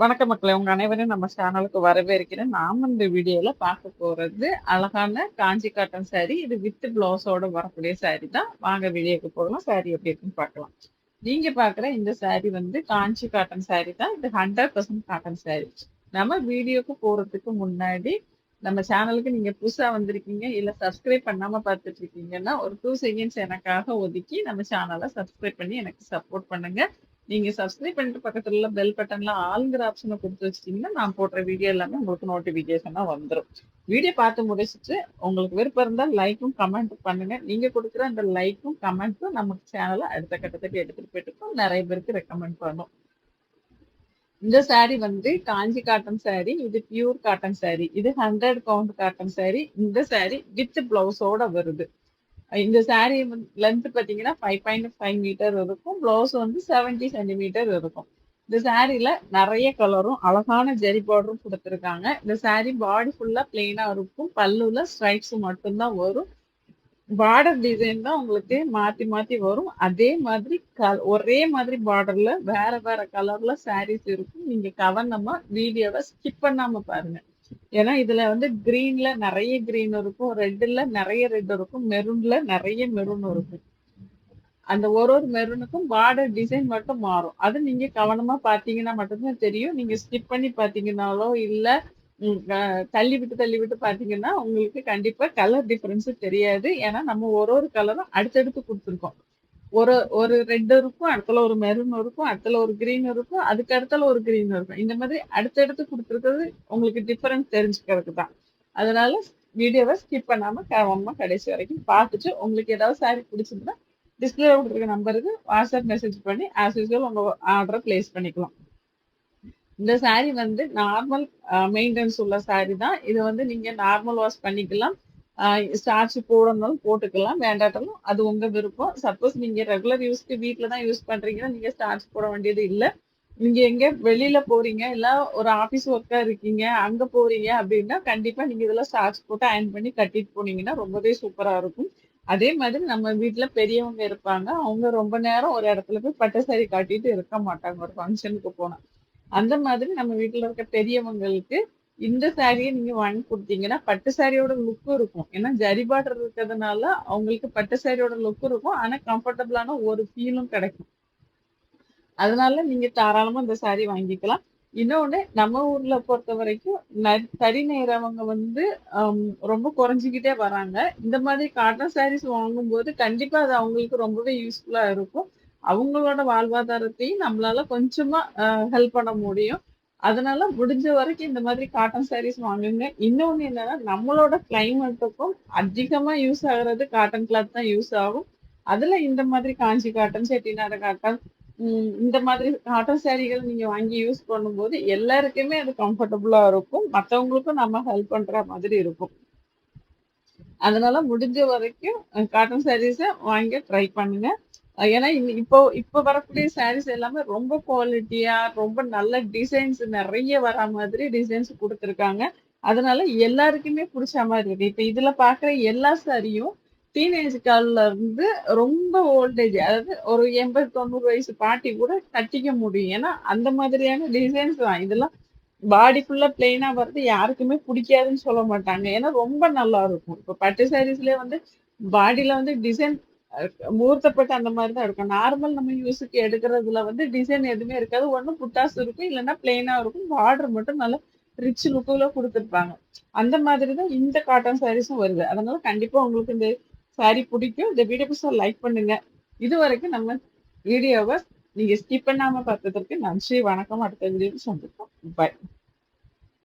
வணக்க மக்களை உங்க அனைவரையும் நம்ம சேனலுக்கு வரவேற்கிறேன். நாம இந்த வீடியோல பார்க்க போறது அழகான காஞ்சி காட்டன் சாரி இது வித் பிளவுஸோட வரக்கூடிய சாரி தான். வாங்க வீடியோக்கு போகலாம். சாரி எப்படி இருக்குன்னு பார்க்கலாம். நீங்க பாக்குற இந்த சாரி வந்து காஞ்சி காட்டன் சாரி தான். இது ஹண்ட்ரட் பர்சன்ட் காட்டன் சாரி நம்ம வீடியோக்கு போறதுக்கு முன்னாடி நம்ம சேனலுக்கு நீங்க புதுசா வந்திருக்கீங்க இல்ல சப்ஸ்கிரைப் பண்ணாம பார்த்துட்டு இருக்கீங்கன்னா ஒரு டூ செகண்ட்ஸ் எனக்காக ஒதுக்கி நம்ம சேனலை சப்ஸ்கிரைப் பண்ணி எனக்கு சப்போர்ட் பண்ணுங்க. நீங்க சப்ஸ்கிரைப் பண்ணிட்டு பக்கத்துல உள்ள பெல் பட்டன்ல ஆளுங்கிற ஆப்ஷனை கொடுத்து வச்சிட்டீங்கன்னா நான் போடுற வீடியோ எல்லாமே உங்களுக்கு நோட்டிபிகேஷனா வந்துடும் வீடியோ பார்த்து முடிச்சுட்டு உங்களுக்கு விருப்பம் இருந்தால் லைக்கும் கமெண்ட் பண்ணுங்க. நீங்க கொடுக்குற அந்த லைக்கும் கமெண்ட்டும் நமக்கு சேனலை அடுத்த கட்டத்துக்கு எடுத்துட்டு போயிட்டு நிறைய பேருக்கு ரெக்கமெண்ட் பண்ணும். இந்த சாரி வந்து காஞ்சி காட்டன் சாரி இது பியூர் காட்டன் சாரி இது ஹண்ட்ரட் கவுண்ட் காட்டன் சாரி இந்த சாரி வித் பிளவுஸோட வருது. இந்த saree லென்த் பாத்தீங்கன்னா ஃபைவ் பாயிண்ட் ஃபைவ் மீட்டர் இருக்கும். ப்ளவுஸ் வந்து செவன்டி சென்டிமீட்டர் இருக்கும். இந்த சாரீல நிறைய கலரும் அழகான ஜெரி பார்டரும் கொடுத்துருக்காங்க. இந்த saree பாடி ஃபுல்லா பிளெயினா இருக்கும். பல்லுல ஸ்ட்ரைப்ஸ் மட்டும்தான் வரும். பார்டர் டிசைன் தான் உங்களுக்கு மாத்தி மாத்தி வரும். அதே மாதிரி கல் ஒரே மாதிரி பார்டர்ல வேற வேற கலர்ல சாரீஸ் இருக்கும். நீங்க கவனமா வீடியோவை ஸ்கிப் பண்ணாம பாருங்க. ஏன்னா இதுல வந்து கிரீன்ல நிறைய கிரீன் இருக்கும் ரெட்ல நிறைய ரெட் இருக்கும் மெரூன்ல நிறைய மெரூன் இருக்கும். அந்த ஒரு ஒரு மெரூனுக்கும் பார்டர் டிசைன் மட்டும் மாறும். அது நீங்க கவனமா பாத்தீங்கன்னா மட்டும்தான் தெரியும். நீங்க ஸ்கிப் பண்ணி பாத்தீங்கன்னாலோ இல்ல தள்ளி விட்டு தள்ளி விட்டு பாத்தீங்கன்னா உங்களுக்கு கண்டிப்பா கலர் டிஃபரன்ஸ் தெரியாது. ஏன்னா நம்ம ஒரு ஒரு கலரும் அடுத்தடுத்து கொடுத்துருக்கோம். ஒரு ஒரு ரெட் இருக்கும் அடுத்தல ஒரு மெரூன் இருக்கும் அடுத்தல ஒரு கிரீன் இருக்கும் அதுக்கு அடுத்தல ஒரு கிரீன் இருக்கும். இந்த மாதிரி அடுத்தடுத்து கொடுத்துருக்கிறது உங்களுக்கு டிஃபரன்ஸ் தெரிஞ்சுக்கிறதுக்கு தான் அதனால வீடியோவை ஸ்கிப் பண்ணாம கவனமா கடைசி வரைக்கும் பார்த்துட்டு உங்களுக்கு ஏதாவது சாரி பிடிச்சிருந்தா டிஸ்பிளே கொடுத்துருக்க நம்பருக்கு வாட்ஸ்அப் மெசேஜ் பண்ணி ஆஸ் யூஸ்வல் உங்க ஆர்டரை பிளேஸ் பண்ணிக்கலாம். இந்த சாரி வந்து நார்மல் மெயின்டெனன்ஸ் உள்ள சாரி தான். இது வந்து நீங்க நார்மல் வாஷ் பண்ணிக்கலாம். ஸ்டார்ச் போடணும்னாலும் போட்டுக்கலாம் வேண்டாட்டாலும். அது உங்க விருப்பம். சப்போஸ் நீங்க ரெகுலர் யூஸ்க்கு வீட்டில் தான் யூஸ் பண்றீங்கன்னா நீங்க ஸ்டார்ச் போட வேண்டியது இல்லை. நீங்க எங்க வெளியில போறீங்க இல்ல ஒரு ஆபீஸ் ஒர்க்கா இருக்கீங்க அங்க போறீங்க அப்படின்னா கண்டிப்பா நீங்க இதெல்லாம் ஸ்டார்ச் போட்டு அயன் பண்ணி கட்டிட்டு போனீங்கன்னா ரொம்பவே சூப்பரா இருக்கும். அதே மாதிரி நம்ம வீட்டில் பெரியவங்க இருப்பாங்க அவங்க ரொம்ப நேரம் ஒரு இடத்துல போய் பட்டு சாரி கட்டிட்டு இருக்க மாட்டாங்க ஒரு ஃபங்க்ஷனுக்கு போனா. அந்த மாதிரி நம்ம வீட்டில் இருக்க பெரியவங்களுக்கு இந்த சாரியை நீங்க வாங்கி கொடுத்தீங்கன்னா பட்டு சாரியோட லுக்கும் இருக்கும். ஏன்னா ஜரி பார்டர் இருக்கிறதுனால அவங்களுக்கு பட்டு சாரியோட லுக்கும் இருக்கும். ஆனா கம்ஃபர்டபுளான ஒரு ஃபீலும் கிடைக்கும். அதனால நீங்க தாராளமா இந்த சாரி வாங்கிக்கலாம். இன்னொன்னு நம்ம ஊர்ல பொறுத்த வரைக்கும் ந- தறி நேரவங்க வந்து ரொம்ப குறைஞ்சிக்கிட்டே வராங்க. இந்த மாதிரி காட்டன் சாரீஸ் வாங்கும்போது கண்டிப்பா அது அவங்களுக்கு ரொம்பவே யூஸ்ஃபுல்லா இருக்கும். அவங்களோட வாழ்வாதாரத்தையும் நம்மளால கொஞ்சமா ஹெல்ப் பண்ண முடியும். அதனால முடிஞ்ச வரைக்கும் இந்த மாதிரி காட்டன் சாரீஸ் வாங்குங்க. இன்னொன்று என்னன்னா நம்மளோட கிளைமேட்டுக்கும் அதிகமாக யூஸ் ஆகுறது காட்டன் கிளாத் தான் யூஸ் ஆகும். அதில் இந்த மாதிரி காஞ்சி காட்டன் செட்டிநாடு காட்டன் இந்த மாதிரி காட்டன் சாரீகள் நீங்கள் வாங்கி யூஸ் பண்ணும்போது எல்லாருக்குமே அது கம்ஃபர்டபுளாக இருக்கும். மற்றவங்களுக்கும் நம்ம ஹெல்ப் பண்ணுற மாதிரி இருக்கும். அதனால முடிஞ்ச வரைக்கும் காட்டன் சாரீஸை வாங்க ட்ரை பண்ணுங்க. ஏன்னா இப்போ இப்போ வரக்கூடிய சாரீஸ் எல்லாமே ரொம்ப குவாலிட்டியா ரொம்ப நல்ல டிசைன்ஸ் நிறைய வர மாதிரி டிசைன்ஸ் கொடுத்துருக்காங்க. அதனால எல்லாருக்குமே பிடிச்ச மாதிரி இருக்கு. இப்போ இதுல பாக்குற எல்லா சாரியும் டீனேஜ் காலில் இருந்து ரொம்ப ஓல்டேஜ் அதாவது ஒரு எண்பது தொண்ணூறு வயசு பாட்டி கூட கட்டிக்க முடியும். ஏன்னா அந்த மாதிரியான டிசைன்ஸ் தான். இதெல்லாம் பாடி ஃபுல்லாக பிளெயினா வர்றது யாருக்குமே பிடிக்காதுன்னு சொல்ல மாட்டாங்க. ஏன்னா ரொம்ப நல்லா இருக்கும். இப்போ பட்டு சாரீஸ்லேயே வந்து பாடியில வந்து டிசைன் முகூர்த்தப்பட்டு அந்த மாதிரி தான் இருக்கும் நார்மல் நம்ம யூஸுக்கு எடுக்கிறதுல வந்து டிசைன் எதுவுமே இருக்காது. ஒன்றும் புட்டாஸ் இருக்கும் இல்லைன்னா பிளெயினாக இருக்கும். பார்டர் மட்டும் நல்லா ரிச் லுக்கில் கொடுத்துருப்பாங்க. அந்த மாதிரி தான் இந்த காட்டன் சாரீஸும் வருது. அதனால கண்டிப்பாக உங்களுக்கு இந்த saree பிடிக்கும். இந்த வீடியோ புதுசா லைக் பண்ணுங்க. இது வரைக்கும் நம்ம வீடியோவை நீங்கள் ஸ்கிப் பண்ணாமல் பார்த்ததற்கு நன்றி வணக்கம். அடுத்த வீடியோவில் சந்திப்போம். பாய்